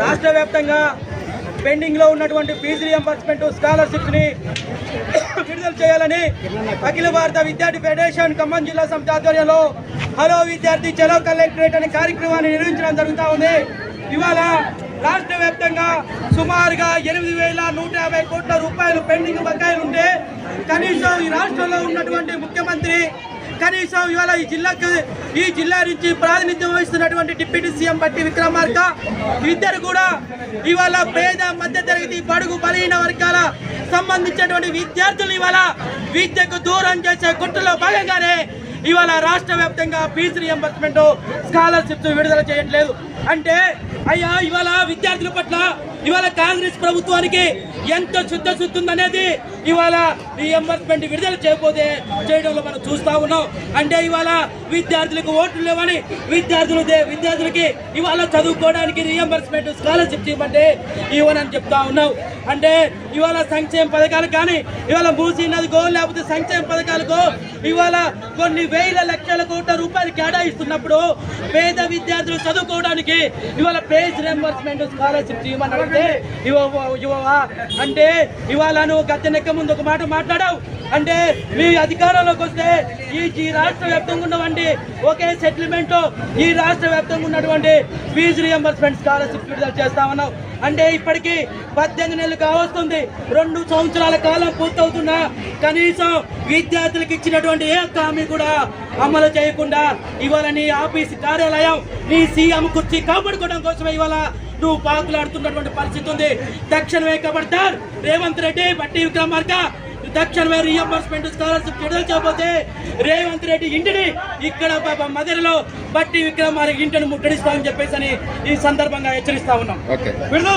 రాష్ట్ర వ్యాప్తంగా పెండింగ్లో ఉన్నటువంటి ఫీజు రియంబర్స్మెంట్ స్కాలర్షిప్స్ని విడుదల చేయాలని అఖిల భారత విద్యార్థి ఫెడరేషన్ ఖమ్మం జిల్లా సమితి ఆధ్వర్యంలో హలో విద్యార్థి చలో కలెక్టరేట్ అనే కార్యక్రమాన్ని నిర్వహించడం జరుగుతూ ఉంది. ఇవాళ రాష్ట్ర వ్యాప్తంగా సుమారుగా ఎనిమిది వేల నూట యాభై కోట్ల రూపాయలు పెండింగ్ బకాయిలు ఉంటే కనీసం ఈ రాష్ట్రంలో ఉన్నటువంటి ముఖ్యమంత్రి కనీసం ఇవాళ ఈ జిల్లాకు ఈ జిల్లా నుంచి ప్రాతినిధ్యం వహిస్తున్నటువంటి డిప్యూటీ సీఎం బట్టి విక్రమార్క ఇద్దరు కూడా ఇవాళ పేద మధ్య తరగతి బడుగు బలహీన వర్గాల సంబంధించినటువంటి విద్యార్థులు ఇవాళ విద్యకు దూరం చేసే కుట్రలో భాగంగానే ఇవాళ రాష్ట్ర వ్యాప్తంగా ఫీజు రియంబర్స్మెంట్ స్కాలర్షిప్స్ విడుదల చేయట్లేదు. అంటే అయ్యా ఇవాళ విద్యార్థుల పట్ల ఇవాళ కాంగ్రెస్ ప్రభుత్వానికి ఎంత శుద్ధశుద్ధి ఉందనేది ఇవాళ రీఎంబర్స్మెంట్ విడుదల చేయకపోతే చేయడంలో మనం చూస్తా ఉన్నాం. అంటే ఇవాళ విద్యార్థులకు ఓట్లు లేవని విద్యార్థులు విద్యార్థులకి ఇవాళ చదువుకోవడానికి రీఎంబర్స్మెంట్ స్కాలర్షిప్ ఇవ్వమంటే ఇవ్వనని చెప్తా ఉన్నావు అంటే ఇవాళ సంక్షేమ పథకాలు కానీ ఇవాళ మూసీ నదికో లేకపోతే సంక్షేమ పథకాలకో ఇవాళ కొన్ని వేల లక్షల కోట్ల రూపాయలు కేటాయిస్తున్నప్పుడు పేద విద్యార్థులు చదువుకోవడానికి ఇవాళ పేజ్ రీఎంబర్స్మెంట్ స్కాలర్షిప్ ఇవ్వమని అంటే ఇవ్వ ఇవ్వవా? అంటే ఇవాళ నువ్వు గద్దెనెక్క ముందు ఒక మాట మాట్లాడావు. అంటే మీ అధికారంలోకి వస్తే ఈ ఈ రాష్ట్ర వ్యాప్తంగా ఉన్నవండి ఒకే సెటిల్మెంట్ ఈ రాష్ట్ర వ్యాప్తంగా ఉన్నటువంటి ఫీజు రియంబర్స్మెంట్ స్కాలర్షిప్ విడుదల చేస్తామన్నావు అంటే ఇప్పటికీ పద్దెనిమిది నెలలు కావస్తుంది. రెండు సంవత్సరాల కాలం పూర్తవుతున్నా కనీసం విద్యార్థులకు ఇచ్చినటువంటి ఏ హామీ కూడా అమలు చేయకుండా ఇవాళ నీ ఆఫీస్ కార్యాలయం నీ సీఎం కుర్చీ కాపాడుకోవడం కోసమే ఇవాళ నువ్వు పాకులాడుతున్నటువంటి పరిస్థితి ఉంది. తక్షణమే కబడతారు. రేవంత్ రెడ్డి బట్టి విక్రమార్క. తక్షణమే రియంబర్స్మెంట్ స్కాలర్షిప్ విడుదల చేయకపోతే రేవంత్ రెడ్డి ఇంటిని ఇక్కడ పాప మదర్లో బట్టి విక్రమార్క ఇంటిని ముట్టడిస్తామని చెప్పేసి అని ఈ సందర్భంగా హెచ్చరిస్తా ఉన్నాం. విడుదల